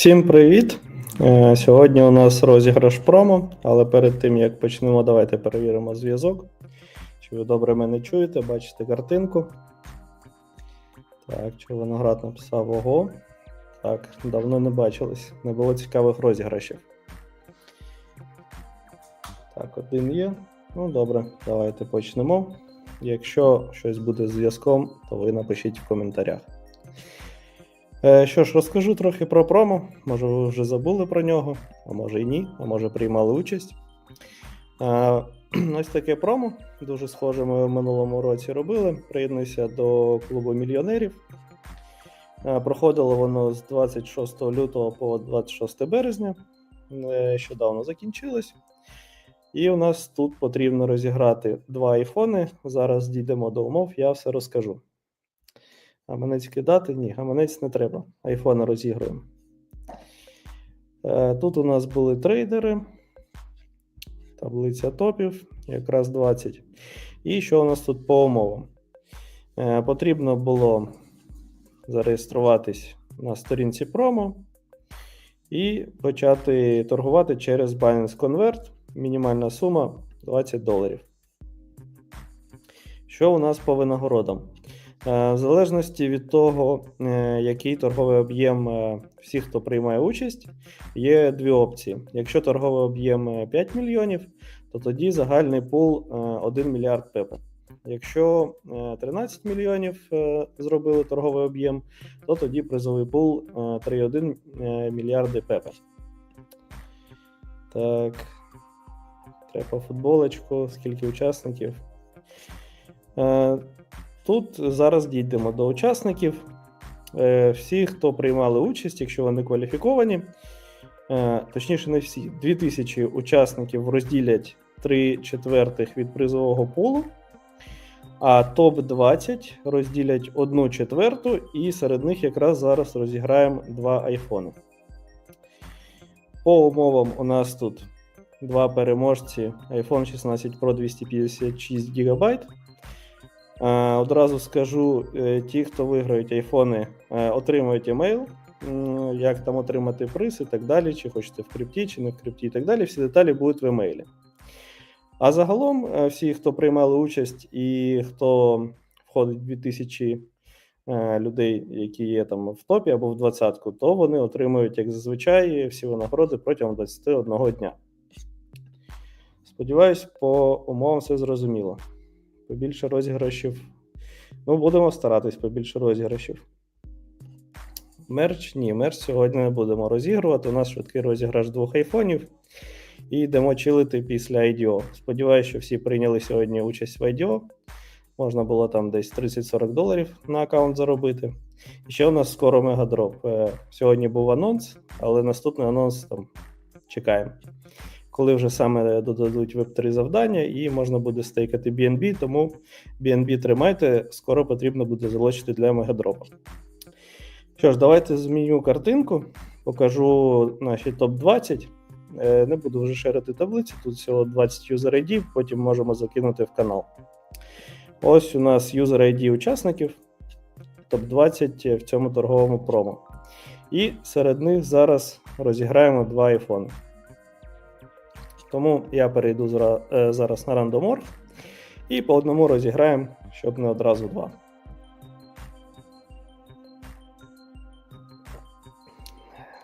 Всім привіт! Е, Сьогодні у нас розіграш промо, але перед тим як почнемо, давайте перевіримо зв'язок. Чи ви добре мене чуєте, бачите картинку. Так, чи Виноград написав ого. Так, давно не бачились, не було цікавих розіграшів. Так, один є. Ну, добре, давайте почнемо. Якщо щось буде з зв'язком, то ви напишіть в коментарях. Е, Що ж, розкажу трохи про промо. Може, ви вже забули про нього, а може і ні, а може приймали участь. Ось таке промо. Дуже схоже, ми в минулому році робили. Приєднуйся до клубу мільйонерів. Е, Проходило воно з 26 лютого по 26 березня. Нещодавно закінчилось. І у нас тут потрібно розіграти два айфони. Зараз дійдемо до умов, я все розкажу. Гаманець кидати? Ні, гаманець не треба. Айфони розігруємо. Е, Тут у нас були трейдери. Таблиця топів, якраз 20. І що у нас тут по умовам? Е, Потрібно було зареєструватись на сторінці промо і почати торгувати через Binance Convert. Мінімальна сума 20 доларів. Що у нас по винагородам? Е, В залежності від того, е, який торговий об'єм е, всіх, хто приймає участь, є дві опції. Якщо торговий об'єм е, 5 мільйонів, то тоді загальний пул е, 1 мільярд пепе. Якщо е, 13 мільйонів зробили торговий об'єм, то тоді призовий пул е, 3,1 е, мільярди пепе. Так. Треба футболочку, скільки учасників. Тут зараз дійдемо до учасників. Е, Всі, хто приймали участь, якщо вони кваліфіковані, е, точніше, не всі, 2000 учасників розділять 3 четвертих від призового пулу, а топ-20 розділять 1 четверту, і серед них якраз зараз розіграємо два айфони. По умовам у нас тут два переможці iPhone 16 Pro 256 ГБ. Е, Одразу скажу: е, ті, хто виграють айфони, е, отримують емейл, як там отримати приз і так далі, чи хочете в крипті, чи не в крипті, і так далі. Всі деталі будуть в емейлі. А загалом, всі, хто приймали участь і хто входить в 2000 е, людей, які є там в топі або в двадцятку, то вони отримують, як зазвичай, всі винагороди протягом 21 дня. Сподіваюсь, по умовам все зрозуміло. Побільше розіграшів. Ну, будемо старатись побільше розіграшів. Мерч ні, мерч сьогодні не будемо розігрувати. У нас швидкий розіграш двох айфонів. І йдемо чилити після IDO. Сподіваюсь, що всі прийняли сьогодні участь в IDO. Можна було там десь 30-40 доларів на аккаунт заробити. І ще у нас скоро мегадроп. Е, Сьогодні був анонс, але наступний анонс там чекаємо. Коли вже саме додадуть веб-3 завдання, і можна буде стейкати BNB, тому BNB тримайте, скоро потрібно буде залучити для мегадропа. Що ж, давайте зміню картинку, покажу наші топ-20. Е, Не буду вже шерити таблиці, тут всього 20 user ID, потім можемо закинути в канал. Ось у нас user ID учасників, топ-20 в цьому торговому промо. І серед них зараз розіграємо два айфони. Тому я перейду е, зараз на рандомор і по одному розіграємо, щоб не одразу два.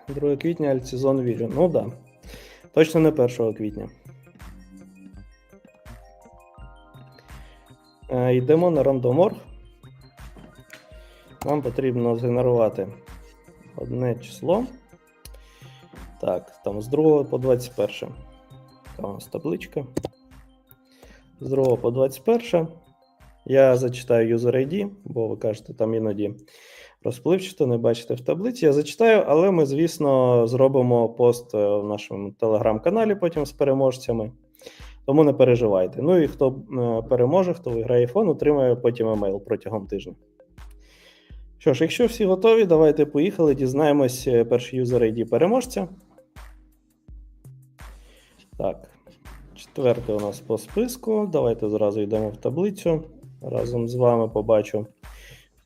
Друге квітня альтсезон вірю. Ну. Да. Точно не 1 квітня. Е, Йдемо на рандомор. Нам потрібно згенерувати одне число. Так, там з 2 по 21. Така у нас табличка. З 2 по 21. Я зачитаю user ID, бо ви кажете, там іноді розпливчато, не бачите в таблиці. Я зачитаю, але ми, звісно, зробимо пост е, в нашому телеграм-каналі потім з переможцями. Тому не переживайте. Ну і хто е, переможе, хто виграє iPhone, отримає потім емейл протягом тижня. Що ж, якщо всі готові, давайте поїхали, дізнаємось е, перший user ID переможця. Так, четвертий у нас по списку. Давайте зразу йдемо в таблицю. Разом з вами побачу.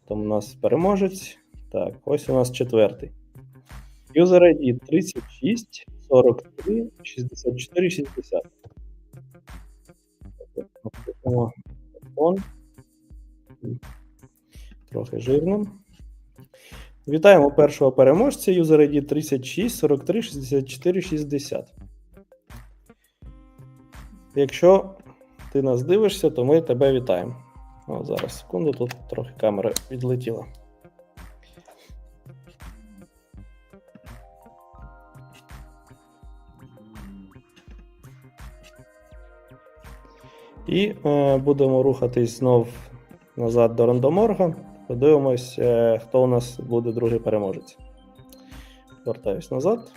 Там у нас переможець. Так, ось у нас четвертий. User ID 36 43 64 60. Напишемо. Трохи жирним. Вітаємо першого переможця. User ID 36 43 64 60. Якщо ти нас дивишся, то ми тебе вітаємо. О, зараз секунду, тут трохи камера відлетіла. І е, будемо рухатись знов назад до рандоморга. Подивимось, е, хто у нас буде другий переможець. Вертаюсь назад.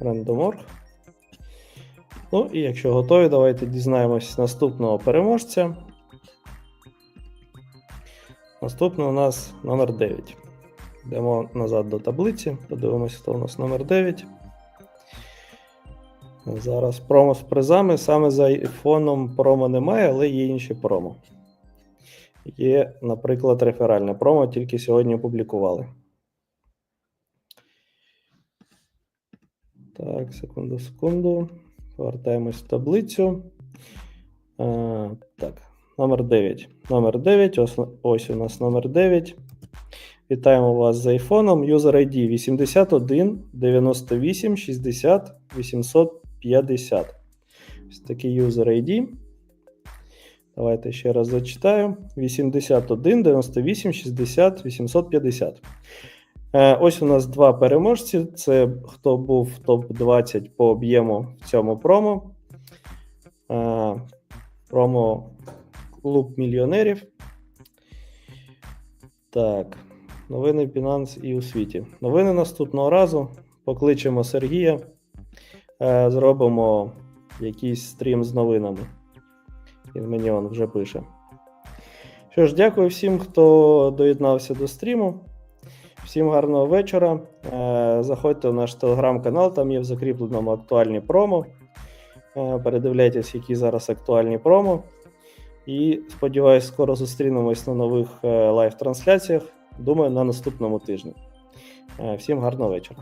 Рандоморг. Ну і якщо готові, давайте дізнаємось наступного переможця. Наступний у нас номер 9. Йдемо назад до таблиці, подивимося, хто у нас номер 9. Зараз промо з призами. Саме за айфоном промо немає, але є інші промо. Є, наприклад, реферальне промо, тільки сьогодні опублікували. Так, секунду, секунду. Повертаємось в таблицю. А, так, номер 9. Номер 9. Ось, ось у нас номер 9. Вітаємо вас з айфоном. User ID 81 98 60 850. Ось такий user ID. Давайте ще раз зачитаю: 81 98 60 850. Е, Ось у нас два переможці. Це хто був в топ-20 по об'єму в цьому промо. Е, Промо Клуб мільйонерів. Так. Новини Binance і у світі. Новини наступного разу. Покличемо Сергія. Е, Зробимо якийсь стрім з новинами. Він мені вже пише. Що ж, дякую всім, хто доєднався до стріму. Всім гарного вечора. Е, Заходьте в наш телеграм-канал, там є в закріпленому актуальні промо. Е, Передивляйтесь, які зараз актуальні промо. І сподіваюсь, скоро зустрінемось на нових е, лайв-трансляціях. Думаю, на наступному тижні. Всім гарного вечора.